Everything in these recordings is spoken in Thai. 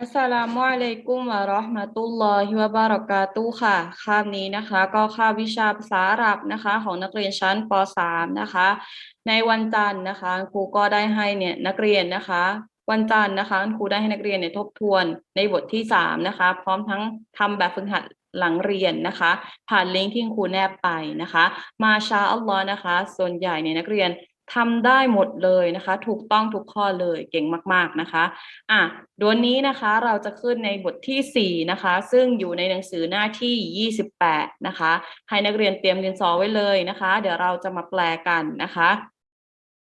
อัสสลามุอะลัยกุมวะเราะห์มะตุลลอฮิวะบารอกาตุค่ะ คาบนี้นะคะ ก็คาบวิชาภาษาอาหรับนะคะ ของนักเรียนชั้นป .3 นะคะ ในวันจันทร์นะคะครูก็ได้ให้เนี่ยนักเรียนนะคะ วันจันทร์นะคะครูได้ให้นักเรียนเนี่ยทบทวนในบทที่สามนะคะ พร้อมทั้งทำแบบฝึกหัดหลังเรียนนะคะ ผ่านลิงก์ที่ครูแนบไปนะคะ มาชาอัลลอฮ์นะคะ ส่วนใหญ่เนี่ยนักเรียน ทำได้หมดเลยนะคะ ถูกต้องทุกข้อเลยเก่งมาก ๆนะคะอะดวนนี้นะคะเราจะขึ้นในบทที่สี่นะคะ ซึ่งอยู่ในหนังสือหน้าที่ยี่สิบแปดนะคะ ให้นักเรียนเตรียมดินสอไว้เลยนะคะ เดี๋ยวเราจะมาแปลกันนะคะ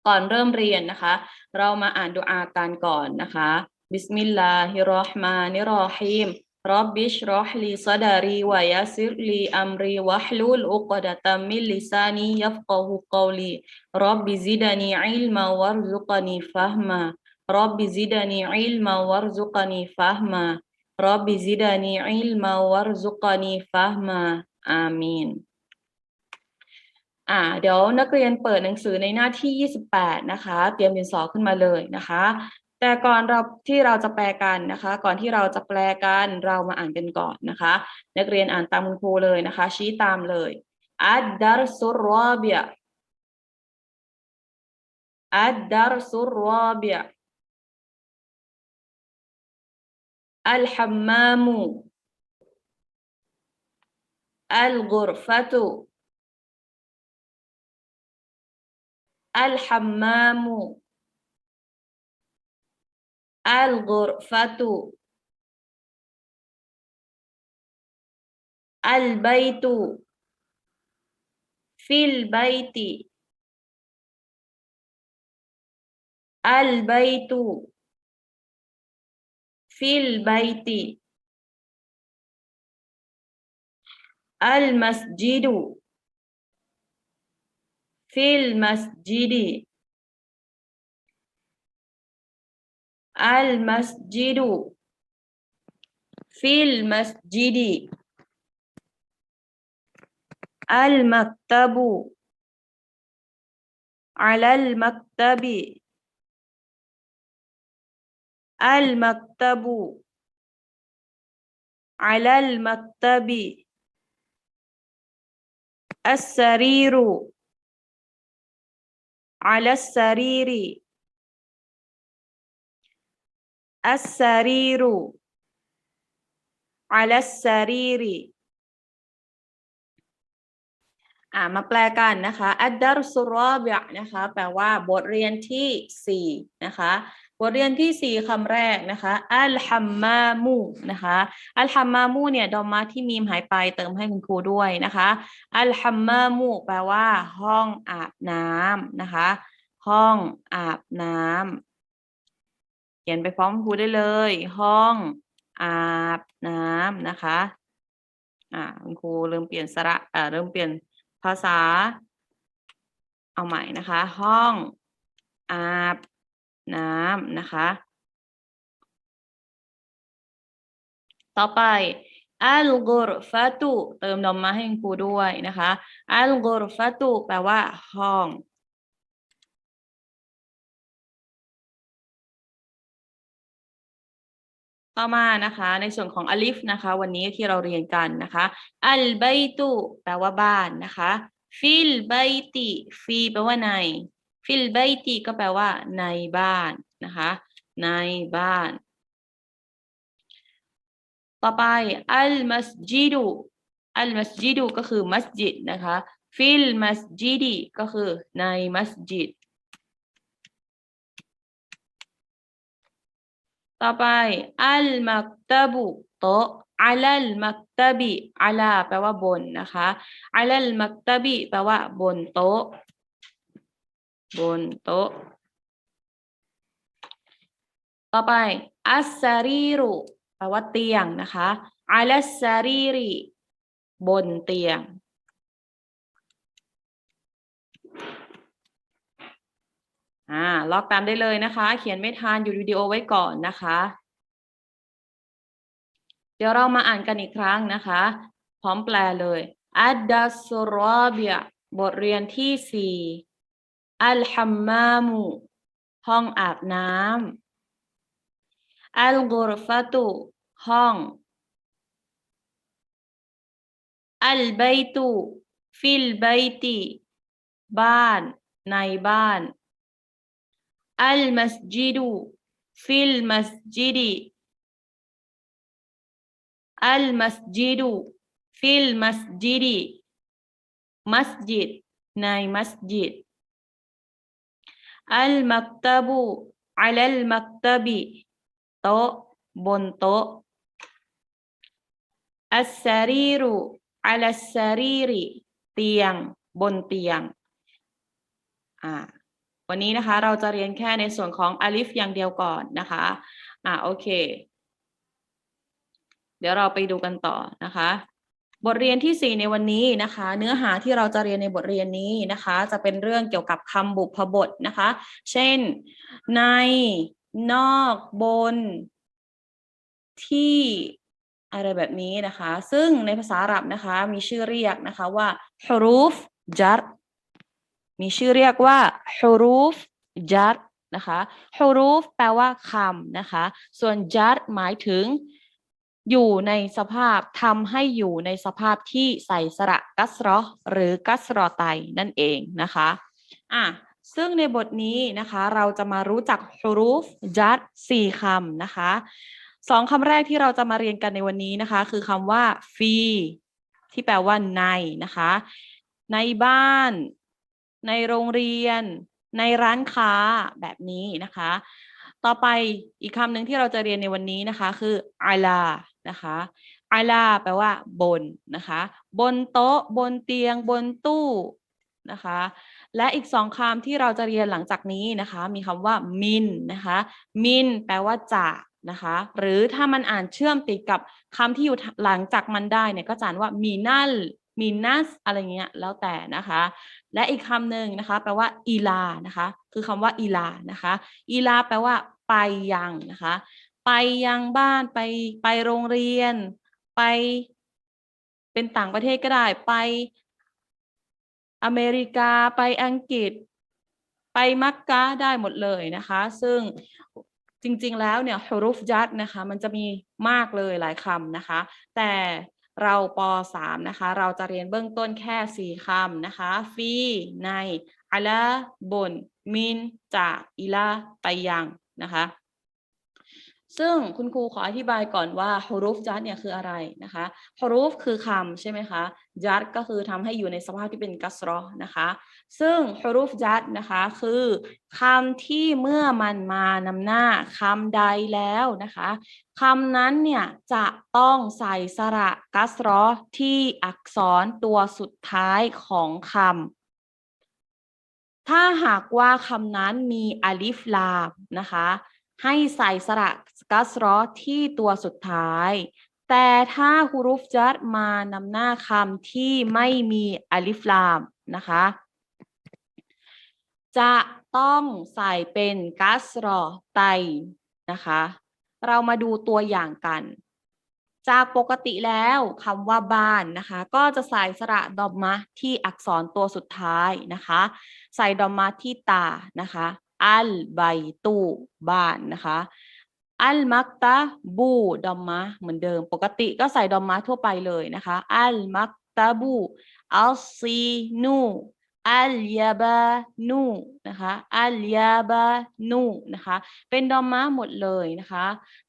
ก่อนเริ่มเรียนนะคะ เรามาอ่านดุอากันก่อนนะคะบิสมิลลาฮิรราะห์มานิรราะฮีมรับบิชรอฮลีซดารีวะยาซิรลีอัม รีวะฮลุลอุกดะตัมมิลลิซานียัฟกะฮุกอลี رب زدني علما وارزقني فهما رب زدني علما وارزقني فهما رب زدني علما وارزقني فهما อามีน อ่า เดี๋ยวนักเรียนเปิดหนังสือในหน้าที่ 28 นะคะ เตรียมดินสอขึ้นมาเลยนะคะ แต่ก่อนเราที่เราจะแปลกันนะคะ ก่อนที่เราจะแปลกันเรามาอ่านกันก่อนนะคะ นักเรียนอ่านตามคุณครูเลยนะคะ ชี้ตามเลยอัดดารซุรอเบียอัดดารซุรอเบียอัลฮัมมามูอัลกรฟตุอัลฮัมมามู الغرفة البيت في البيت البيت في البيت المسجد في المسجد المسجد. في المسجد. المكتب. على المكتب. المكتب. على المكتب. السرير. على السرير. อัสซารีรูอัลซารีรีมาแปลกันนะคะอัดดารสุรอบะนะคะ แปลว่าบทเรียนที่สี่นะคะ บทเรียนที่สี่คำแรกนะคะอัลฮัมมามูนะคะอัลฮัมมามูเนี่ยดอมมาที่มีมหายไปเติมให้คุณครูด้วยนะคะอัลฮัมมามูแปลว่า ห้องอาบน้ำนะคะ ห้องอาบน้ำ เขียนไปพร้อมครูได้เลย ห้องอาบน้ำนะคะ อ่าคุณครูเริ่มเปลี่ยนสระอ่าเริ่มเปลี่ยนภาษา เอาใหม่นะคะ ห้องอาบน้ำนะคะ ต่อไปอัลกุรฟาตุเติมนมมาให้คุณครูด้วยนะคะอัลกุรฟาตุแปลว่าห้อง ต่อมานะคะในส่วนของอลิฟนะคะ วันนี้ที่เราเรียนกันนะคะอัลไบตุแปลว่าบ้านนะคะฟิลไบติฟีแปลว่าในฟิลไบติก็แปลว่า ในบ้านนะคะ ในบ้าน ต่อไปอัลมัสจิดุอัลมัสจิดุก็คือมัสยิดนะคะฟิลมัสจิดีก็คือในมัสยิด ต่อไปอัลมักตะบุโตอัลลมักตะบิอัลาแปลว่าบนนะคะอัลลมักตะบิแปลว่าบนโต๊ะ บนโต๊ะ ต่อไปอัสซารีรุแปลว่าเตียงนะคะอัลสซารีริบนเตียง อ่าล็อกตามได้เลยนะคะ เขียนไม่ทันหยุดวิดีโอไว้ก่อนนะคะ เดี๋ยวเรามาอ่านกันอีกครั้งนะคะ พร้อมแปลเลยอัดดัสรอบิยบทเรียนที่สี่อัลฮัมมามูห้องอาบน้ำอัลกุรฟะตุห้อง อัลบัยตุ ฟิลบัยติ บ้าน ในบ้าน อัลมัสจิดุฟิลมัสจิดิอัลมัสจิดุฟิลมัสจิดิมั วันนี้นะคะเราจะเรียนแค่ในส่วนของอลิฟอย่างเดียวก่อนนะคะอ่าโอเค เดี๋ยวเราไปดูกันต่อนะคะ บทเรียนที่สี่ในวันนี้นะคะ เนื้อหาที่เราจะเรียนในบทเรียนนี้นะคะ จะเป็นเรื่องเกี่ยวกับคำบุพบทนะคะ เช่น ใน นอก บน ที่อะไรแบบนี้นะคะ ซึ่งในภาษาอาหรับนะคะ มีชื่อเรียกนะคะว่าฮุรูฟจัร มีชื่อเรียกว่าฮุรูฟจัรนะคะฮุรูฟแปลว่าคำนะคะ ส่วนจัรหมายถึงอยู่ในสภาพทำให้อยู่ในสภาพที่ใส่สระกัสรอหรือกัสรอไตนั่นเองนะคะอะซึ่งในบทนี้นะคะเราจะมารู้จักฮุรูฟจัรสี่คำนะคะสองคำแรกที่เราจะมาเรียนกันในวันนี้นะคะ คือคำว่าฟีที่แปลว่าในนะคะ ในบ้าน ในโรงเรียน ในร้านค้าแบบนี้นะคะ ต่อไปอีกคำหนึ่งที่เราจะเรียนในวันนี้นะคะ คืออาลานะคะอาลาแปลว่า บนนะคะ บนโต๊ะ บนเตียง บนตู้นะคะ และอีกสองคำที่เราจะเรียนหลังจากนี้นะคะ มีคำว่ามินนะคะ มินแปลว่าจากนะคะ หรือถ้ามันอ่านเชื่อมติดกับคำที่อยู่หลังจากมันได้เนี่ยก็จะอ่านว่ามีนัล มีนัสอะไรเงี้ยแล้วแต่นะคะ และอีกคำหนึ่งนะคะ แปลว่าอีลานะคะ คือคำว่าอีลานะคะอีลาแปลว่า ไปยังนะคะ ไปยังบ้านไปไปโรงเรียน ไป เป็นต่างประเทศก็ได้ ไปอเมริกาไปอังกฤษ ไปมักกะได้หมดเลยนะคะ ซึ่งจริงๆแล้วเนี่ยฮุรุฟยัดนะคะ มันจะมีมากเลยหลายคำนะคะ แต่ เราป .3 นะคะ เราจะเรียนเบื้องต้นแค่ 4คำนะคะ ฟีในอะลาบน มิน จากอิลาไปยังนะคะ ซึ่งคุณครูขออธิบายก่อนว่าฮุรุฟจัดเนี่ยคืออะไรนะคะฮุรุฟคือคำใช่ไหมคะจัดก็คือทำให้อยู่ในสภาพที่เป็นกัสรอนะคะซึ่งฮุรุฟจัดนะคะคือคำที่เมื่อมันมานำหน้าคำใดแล้วนะคะคำนั้นเนี่ยจะต้องใส่สระกัสรอที่อักษรตัวสุดท้ายของคำถ้าหากว่าคำนั้นมีอาลิฟลามนะคะ ให้ใส่สระกัสรอที่ตัวสุดท้าย แต่ถ้าฮุรุฟจัดมานำหน้าคำที่ไม่มีอาลิฟลามนะคะ จะต้องใส่เป็นกัสรอไตนะคะ เรามาดูตัวอย่างกัน จากปกติแล้วคำว่าบ้านนะคะ ก็จะใส่สระดอมมะที่อักษรตัวสุดท้ายนะคะ ใส่ดอมมะที่ตานะคะ อัลไบตูบ้านนะคะ อัลมักตะบูดอมมะเหมือนเดิม ปกติก็ใส่ดอมมะทั่วไปเลยนะคะ อัลมักตะบูอัลซีนูอัลยาบานูนะคะอัลยาบานูนะคะเป็นดอมมะหมดเลยนะคะ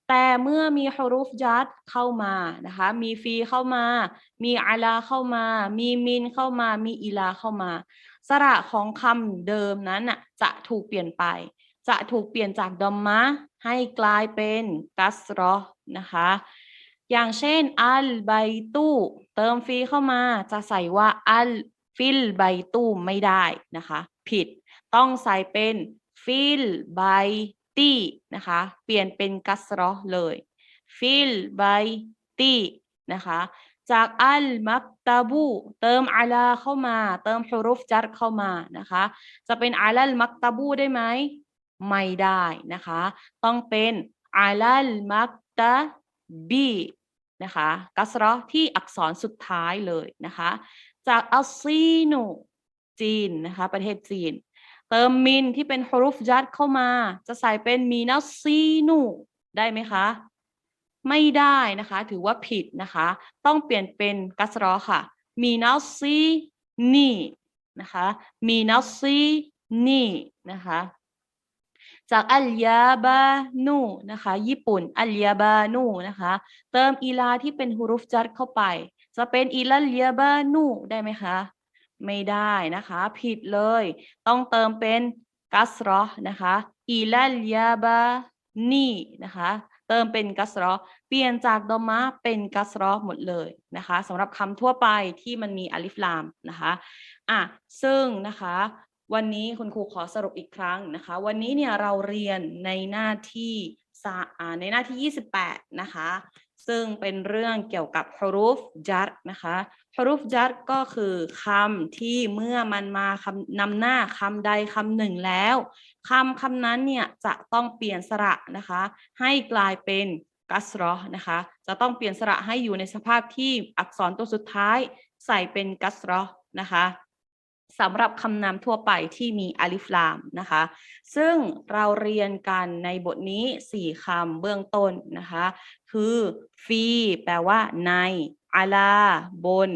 แต่เมื่อมีฮุรุฟยัดเข้ามานะคะมีฟีเข้ามา มีอาลาเข้ามา มีมินเข้ามา มีอีลาเข้ามา สระของคำเดิมนั้นน่ะจะถูกเปลี่ยนไป จะถูกเปลี่ยนจากดอมมะให้กลายเป็นกัสรอนะคะ อย่างเช่นอัลไบตูเติมฟีเข้ามาจะใส่ว่าอัลฟิลไบตูไม่ได้นะคะ ผิดต้องใส่เป็นฟิลไบตีนะคะ เปลี่ยนเป็นกัสรอเลยฟิลไบตีนะคะ จากอัลมักตาบูเติมอาลาเข้ามา เติมฮุรุฟจัรเข้ามานะคะ จะเป็นอาลัลมักตาบูได้ไหมไม่ได้นะคะ ต้องเป็นอาลัลมักตาบีนะคะกัสรอที่อักษรสุดท้ายเลยนะคะ จากอัลซีนูจีนนะคะประเทศจีน เติมมินที่เป็นฮุรุฟยัดเข้ามา จะใส่เป็นมีนัสซีนูได้ไหมคะ ไม่ได้นะคะ ถือว่าผิดนะคะ ต้องเปลี่ยนเป็นกัสรอค่ะ มีนัซีนี่นะคะ มีนัซีนี่นะคะ จากอัลยาบานูนะคะ ญี่ปุ่น อัลยาบานูนะคะ เติมอีลาที่เป็นฮุรุฟจัดเข้าไป จะเป็นอีลัลยาบานูได้ไหมคะ ไม่ได้นะคะ ผิดเลย ต้องเติมเป็นกัสรอนะคะ อีลัลยาบานีนะคะ เติมเป็นกัสรอเปลี่ยนจากดอมะเป็นกัสรอหมดเลยนะคะสำหรับคำทั่วไปที่มันมีอลิฟลามนะคะอะซึ่งนะคะวันนี้คุณครูขอสรุปอีกครั้งนะคะ วันนี้เนี่ยเราเรียนในหน้าที่ในหน้าที่ 28 นะคะ ซึ่งเป็นเรื่องเกี่ยวกับฮรุฟจัดนะคะฮรุฟจัดก็คือคำที่เมื่อมันมาคำนำหน้าคำใดคำหนึ่งแล้ว คำคำนั้นเนี่ยจะต้องเปลี่ยนสระนะคะ ให้กลายเป็นกัสรอนะคะ จะต้องเปลี่ยนสระให้อยู่ในสภาพที่อักษรตัวสุดท้ายใส่เป็นกัสรอนะคะสำหรับคำนามทั่วไปที่มีอาลิฟลามนะคะ ซึ่งเราเรียนกันในบทนี้ 4คำเบื้องต้นนะคะ คือฟีแปลว่า ในอาลา บน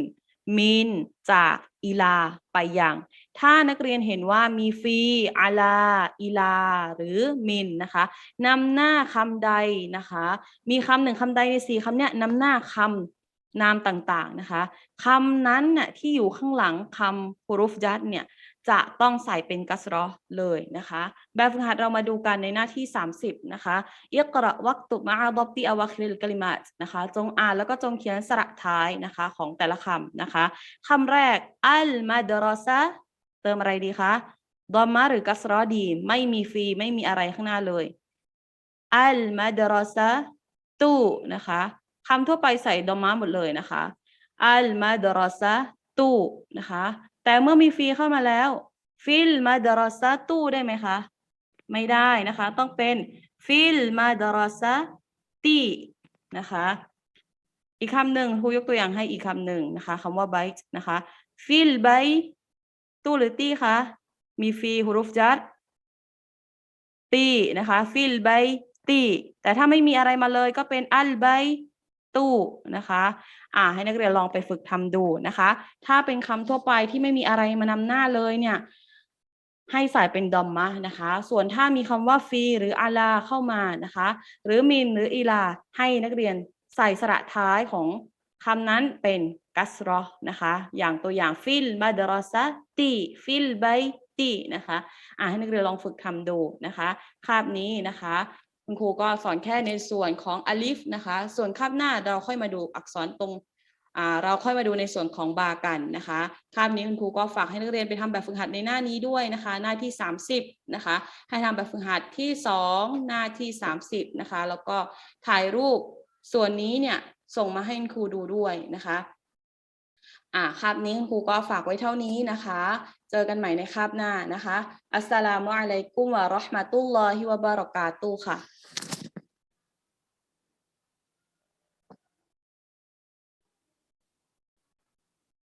มิน จากอีลา ไปยัง ถ้านักเรียนเห็นว่ามีฟีอาลาอีลา หรือมินนะคะนำหน้าคำใดนะคะ มีคำหนึ่งคำใดในสี่คำเนี้ยนำหน้าคำนามต่างๆนะคะคำนั้นน่ะที่อยู่ข้างหลังคำฮุรุฟยัดเนี่ยจะต้องใส่เป็นกัสรอเลยนะคะ แบบฝึกหัดเรามาดูกันในหน้าที่ 30 นะคะอิกระวักตุมาอาดอบติอวัคลิลกลิมาตนะคะ จงอ่านแล้วก็จงเขียนสระท้ายนะคะของแต่ละคำนะคะคำแรกอัลมาดรอซะ เติมอะไรดีคะดอมมาหรือกัสรอดี ไม่มีฟีไม่มีอะไรข้างหน้าเลย อัลมาดรอซะตู้นะคะคำทั่วไปใส่ดอมมาหมดเลยนะคะ อัลมาดรอซะตู้นะคะ แต่เมื่อมีฟีเข้ามาแล้ว ฟิลมาดรอซะตู้ได้ไหมคะ ไม่ได้นะคะ ต้องเป็นฟิลมาดรอซะตีนะคะ อีกคำหนึ่งครูยกตัวอย่างให้อีกคำหนึ่งนะคะคำว่าไบต์นะคะฟิลไบ ตู้หรือตีคะมีฟีฮุรุฟจัดตีนะคะฟิลไบตีแต่ถ้าไม่มีอะไรมาเลยก็เป็นอัลไบตู้นะคะอ่าให้นักเรียนลองไปฝึกทำดูนะคะ ถ้าเป็นคำทั่วไปที่ไม่มีอะไรมานำหน้าเลยเนี่ยให้ใส่เป็นดอมมะนะคะ ส่วนถ้ามีคำว่าฟีหรืออาลาเข้ามานะคะ หรือมินหรืออีลาให้นักเรียนใส่สระท้ายของคำนั้นเป็น กัสรอนะคะ อย่างตัวอย่างฟิลมาดรอซะตีฟิลไบตีนะคะ อ่าให้นักเรียนลองฝึกทำดูนะคะคาบนี้นะคะคุณครูก็สอนแค่ในส่วนของอลิฟนะคะ ส่วนคาบหน้าเราค่อยมาดูอักษรตรงอ่าเราค่อยมาดูในส่วนของบากันนะคะคาบนี้คุณครูก็ฝากให้นักเรียนไปทำแบบฝึกหัดในหน้านี้ด้วยนะคะ หน้าที่ 30นะคะ ให้ทำแบบฝึกหัดที่ 2 หน้าที่ 30นะคะ แล้วก็ถ่ายรูปส่วนนี้เนี่ยส่งมาให้คุณครูดูด้วยนะคะ อ่าคาบนี้คุณครูก็ฝากไว้เท่านี้นะคะ เจอกันใหม่ในคาบหน้านะคะ อัสสลามุอะลัยกุมวะเราะห์มะตุลลอฮิวะบะเราะกาตุค่ะ